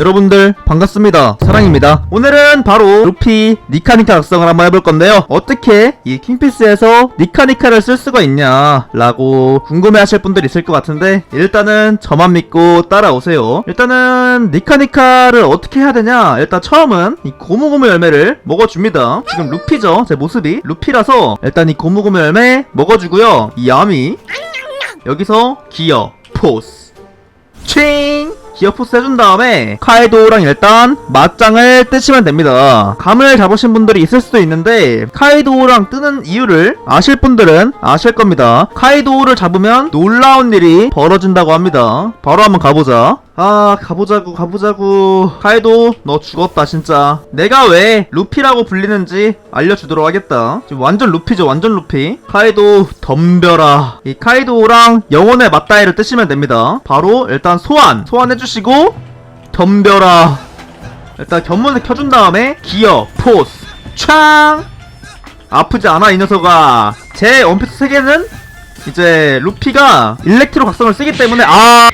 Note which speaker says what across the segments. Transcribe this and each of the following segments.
Speaker 1: 여러분들 반갑습니다. 사랑입니다. 오늘은 바로 루피 니카니카 작성을 한번 해볼 건데요. 어떻게 이 킹피스에서 니카니카를 쓸 수가 있냐 라고 궁금해 하실 분들 있을 것 같은데 일단은 저만 믿고 따라오세요. 일단은 니카니카를 어떻게 해야 되냐? 일단 처음은 이 고무고무 열매를 먹어줍니다. 지금 루피죠? 제 모습이? 루피라서 일단 이 고무고무 열매 먹어주고요. 이 야미 여기서 기어 포스. 칭 기어포스 해준 다음에 카이도랑 일단 맞짱을 뜨시면 됩니다. 감을 잡으신 분들이 있을 수도 있는데 카이도랑 뜨는 이유를 아실 분들은 아실 겁니다. 카이도를 잡으면 놀라운 일이 벌어진다고 합니다. 바로 한번 가보자 아 가보자고 가보자고 카이도 너 죽었다 진짜. 내가 왜 루피라고 불리는지 알려주도록 하겠다. 지금 완전 루피죠 완전 루피. 카이도 덤벼라. 이 카이도랑 영혼의 맞다이를 뜨시면 됩니다. 바로 일단 소환. 소환해주시고 덤벼라. 일단 견문을 켜준 다음에 기어 포스. 촥 아프지 않아 이 녀석아. 제 원피스 세계는 이제 루피가 일렉트로 각성을 쓰기 때문에 아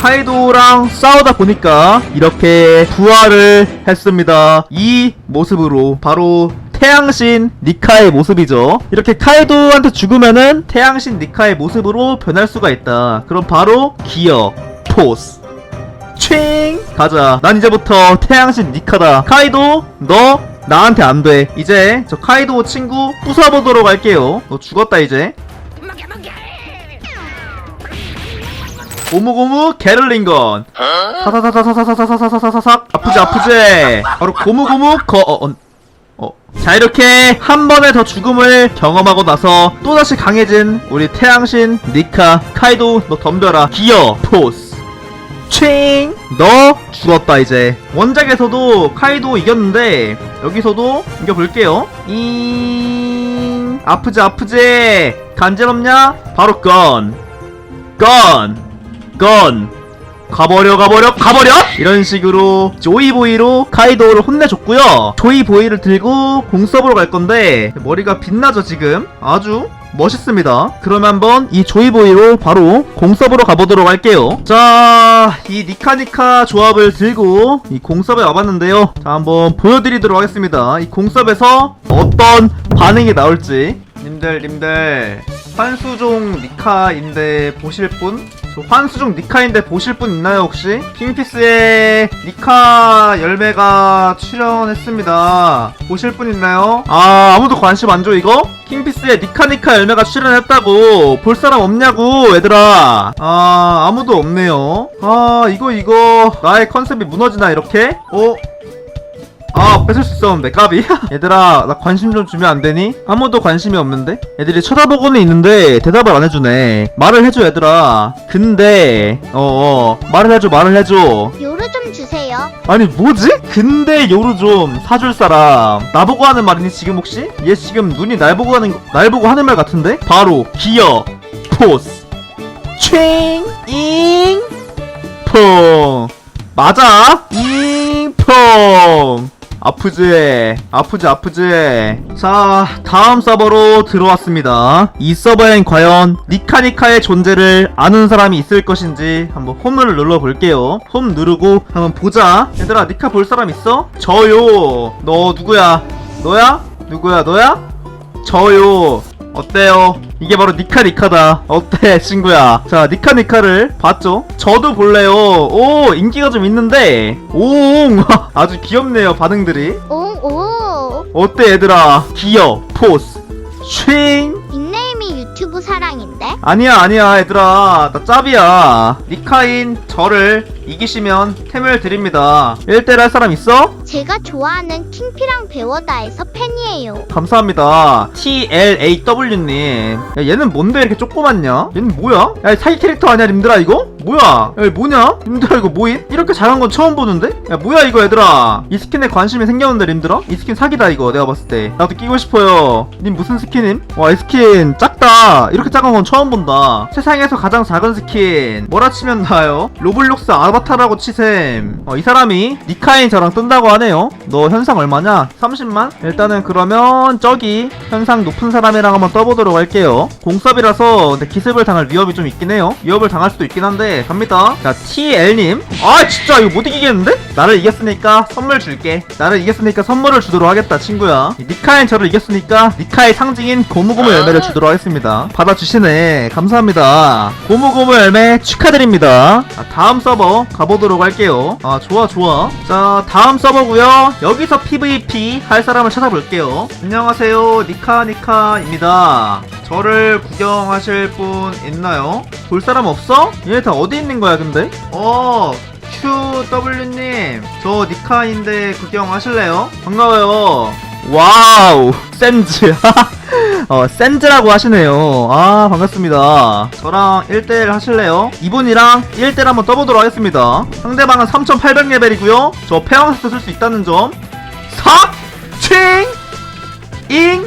Speaker 1: 카이도랑 싸우다 보니까 이렇게 부활을 했습니다. 이 모습으로 바로 태양신 니카의 모습이죠. 이렇게 카이도한테 죽으면은 태양신 니카의 모습으로 변할 수가 있다. 그럼 바로 기어 포스 칭 가자. 난 이제부터 태양신 니카다. 카이도 너 나한테 안 돼. 이제 저 카이도 친구 부숴보도록 할게요. 너 죽었다 이제. 고무고무 게를링건 사사사사사사사사사사사삭 아프지 아프지 바로 고무고무 거 어, 어, 어. 자 이렇게 한 번에 더 죽음을 경험하고 나서 또다시 강해진 우리 태양신 니카 카이도 너 덤벼라 기어 포스 칭 너 죽었다 이제 원작에서도 카이도 이겼는데 여기서도 이겨볼게요 잉 아프지 아프지 간지럽냐 바로 건 건! 건! 가버려 가버려 가버려! 이런 식으로 조이보이로 카이도를 혼내줬고요. 조이보이를 들고 공서브로 갈 건데 머리가 빛나죠 지금? 아주 멋있습니다. 그러면 한번 이 조이보이로 바로 공서브로 가보도록 할게요. 자이 니카니카 조합을 들고 이 공섭에 와봤는데요. 자 한번 보여드리도록 하겠습니다. 이 공섭에서 어떤 반응이 나올지. 님들 님들. 환수종 니카인데 보실 분? 저 환수종 니카인데 보실 분 있나요 혹시? 킹피스의 니카 열매가 출연했습니다 보실 분 있나요? 아 아무도 관심 안 줘 이거? 킹피스의 니카니카 열매가 출연했다고 볼 사람 없냐고 얘들아 아 아무도 없네요 아 이거 이거 나의 컨셉이 무너지나 이렇게? 어? 아 뺏을 수 있었는데 까비 얘들아 나 관심 좀 주면 안 되니? 아무도 관심이 없는데? 애들이 쳐다보고는 있는데 대답을 안 해주네 말을 해줘 얘들아 근데 어어 말을 해줘 말을 해줘
Speaker 2: 요루 좀 주세요.
Speaker 1: 아니 뭐지? 근데 요루 좀 사줄 사람 나보고 하는 말이니 지금 혹시? 얘 지금 눈이 날 보고 하는 거- 날 보고 하는 말 같은데? 바로 기어 포스 칭잉 퐁 맞아 아프지 아프지 아프지 자 다음 서버로 들어왔습니다 이 서버엔 과연 니카니카의 존재를 아는 사람이 있을 것인지 한번 홈을 눌러볼게요 홈 누르고 한번 보자 얘들아 니카 볼 사람 있어? 저요 너 누구야 너야? 누구야 너야? 저요 어때요? 이게 바로 니카 니카다. 어때 친구야? 자 니카 니카를 봤죠? 저도 볼래요. 오 인기가 좀 있는데. 오 아주 귀엽네요 반응들이.
Speaker 2: 오, 오.
Speaker 1: 어때 얘들아? 기어 포스. 쉥
Speaker 2: 닉네임이 유튜브 사랑인데?
Speaker 1: 아니야 아니야 얘들아. 나 짭이야. 니카인 저를 이기시면 템을 드립니다 1대1 할 사람 있어?
Speaker 2: 제가 좋아하는 킹피랑 배워다에서 팬이에요.
Speaker 1: 감사합니다. TLAW님. 야, 얘는 뭔데 이렇게 조그맣냐? 얘는 뭐야? 야, 사기 캐릭터 아니야, 님들아, 이거? 뭐야 야 뭐냐? 님들아 이거 뭐임? 이렇게 작은 건 처음 보는데? 야 뭐야 이거 얘들아 이 스킨에 관심이 생겼는데 님들아? 이 스킨 사기다 이거 내가 봤을 때 나도 끼고 싶어요 님 무슨 스킨임? 와 이 스킨 작다 이렇게 작은 건 처음 본다 세상에서 가장 작은 스킨 뭐라 치면 나요? 로블록스 아바타라고 치셈 어, 이 사람이 니카인 저랑 뜬다고 하네요 너 현상 얼마냐? 30만? 일단은 그러면 저기 현상 높은 사람이랑 한번 떠보도록 할게요 공섭이라서 근데 기습을 당할 위협이 좀 있긴 해요 위협을 당할 수도 있긴 한데 네 갑니다. 자 TL님. 아 진짜 이거 못 이기겠는데? 나를 이겼으니까 선물 줄게. 나를 이겼으니까 선물을 주도록 하겠다 친구야. 니카인 저를 이겼으니까 니카의 상징인 고무고무 아. 열매를 주도록 하겠습니다. 받아주시네. 감사합니다. 고무고무 열매 축하드립니다. 자, 다음 서버 가보도록 할게요. 아 좋아 좋아. 자 다음 서버고요. 여기서 PVP 할 사람을 찾아볼게요. 안녕하세요. 니카 니카입니다. 저를 구경하실 분 있나요? 볼 사람 없어? 얘 다 어디 있는 거야 근데? 어 큐W님. 저 니카인데 구경하실래요? 반가워요 와우 샌즈 어, 샌즈라고 하시네요. 아, 반갑습니다. 저랑 1대1 하실래요? 이분이랑 1대1 한번 떠보도록 하겠습니다. 상대방은 3800레벨이고요. 저 폐왕사태 쓸 수 있다는 점. 사, 칭, 잉!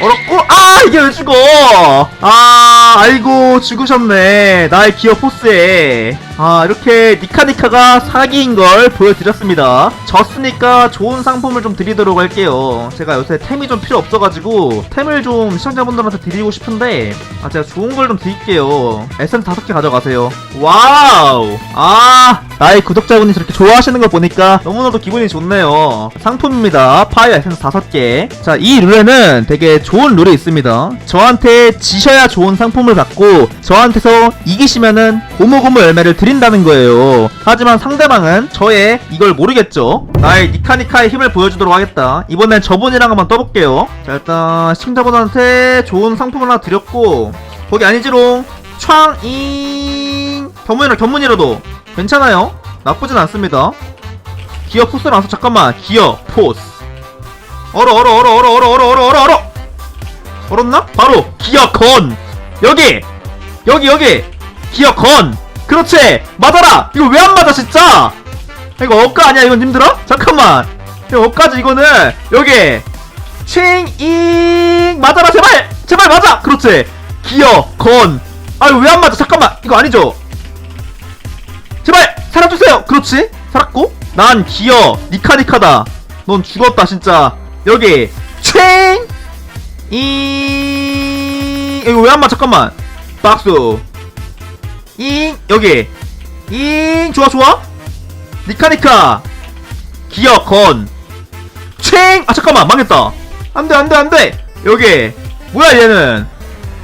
Speaker 1: 얼었고 아 이게 왜 죽어? 아 아이고 죽으셨네. 나의 기어 포스에. 아 이렇게 니카니카가 사기인 걸 보여드렸습니다. 졌으니까 좋은 상품을 좀 드리도록 할게요. 제가 요새 템이 좀 필요 없어가지고 템을 좀 시청자분들한테 드리고 싶은데 아 제가 좋은 걸 좀 드릴게요. 에센 다섯 개 가져가세요. 와우! 아 나의 구독자분이 저렇게 좋아하시는 걸 보니까 너무나도 기분이 좋네요. 상품입니다. 파이어 에센스 다섯 개자 이 룰에는 되게 좋은 룰이 있습니다. 저한테 지셔야 좋은 상품을 받고 저한테서 이기시면은 고무고무 열매를 드린다는 거예요. 하지만 상대방은 저의 이걸 모르겠죠. 나의 니카니카의 힘을 보여주도록 하겠다. 이번엔 저분이랑 한번 떠볼게요. 자 일단 시청자분한테 좋은 상품을 하나 드렸고 거기 아니지롱. 창잉 견문이라 견문이라도. 괜찮아요? 나쁘진 않습니다. 기어 포스 나서 잠깐만. 기어 포스. 얼어 얼어 얼어 얼어 얼어 얼어 얼어 얼어 얼어. 얼었나? 바로 기어 건. 여기 여기 여기. 기어 건. 그렇지. 맞아라. 이거 왜 안 맞아 진짜? 이거 억까 아니야 이건 님들아? 잠깐만. 이거 억까지 이거는. 여기. 칭잉. 맞아라 제발. 제발 맞아. 그렇지. 기어 건. 아유 왜 안 맞아? 잠깐만. 이거 아니죠 제발! 살아주세요! 그렇지? 살았고? 난 기어. 니카니카다. 넌 죽었다 진짜. 여기. 칭잉 이거 왜 안 맞아? 잠깐만. 박수. 잉 여기. 잉 좋아 좋아? 니카니카. 기어 건. 칭! 아 잠깐만. 망했다. 안돼 안돼 안돼. 여기. 뭐야 얘는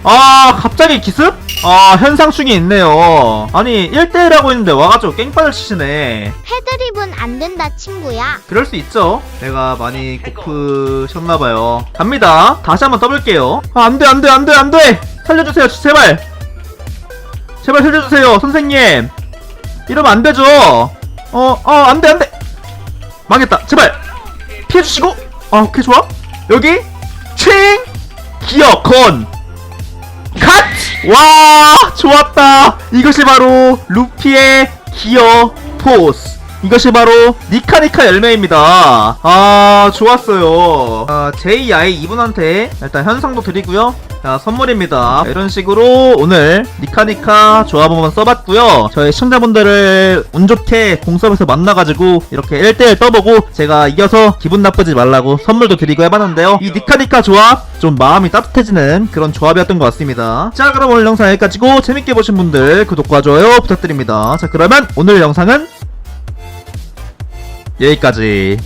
Speaker 1: 아 갑자기 기습? 아 현상충이 있네요. 아니 1대1 하고 있는데 와가지고 깽판을 치시네.
Speaker 2: 패드립은 안 된다 친구야.
Speaker 1: 그럴 수 있죠. 내가 많이 고프셨나봐요. 갑니다. 다시 한번 떠볼게요. 아 안돼 안돼 안돼 안돼! 살려주세요 제발! 제발 살려주세요 선생님! 이러면 안되죠? 어어 안돼 안돼! 망했다. 제발! 피해주시고! 아 오케이 좋아. 여기 칭! 기어 건 컷! 와 좋았다. 이것이 바로 루피의 기어 포스. 이것이 바로 니카니카 열매입니다. 아 좋았어요. 아, JI 이분한테 일단 현상도 드리고요 자 선물입니다. 이런 식으로 오늘 니카니카 조합 한번 써봤고요. 저희 시청자분들을 운 좋게 공섭에서 만나가지고 이렇게 1대1 떠보고 제가 이겨서 기분 나쁘지 말라고 선물도 드리고 해봤는데요. 이 니카니카 조합 좀 마음이 따뜻해지는 그런 조합이었던 것 같습니다. 자 그럼 오늘 영상 여기까지고 재밌게 보신 분들 구독과 좋아요 부탁드립니다. 자 그러면 오늘 영상은 여기까지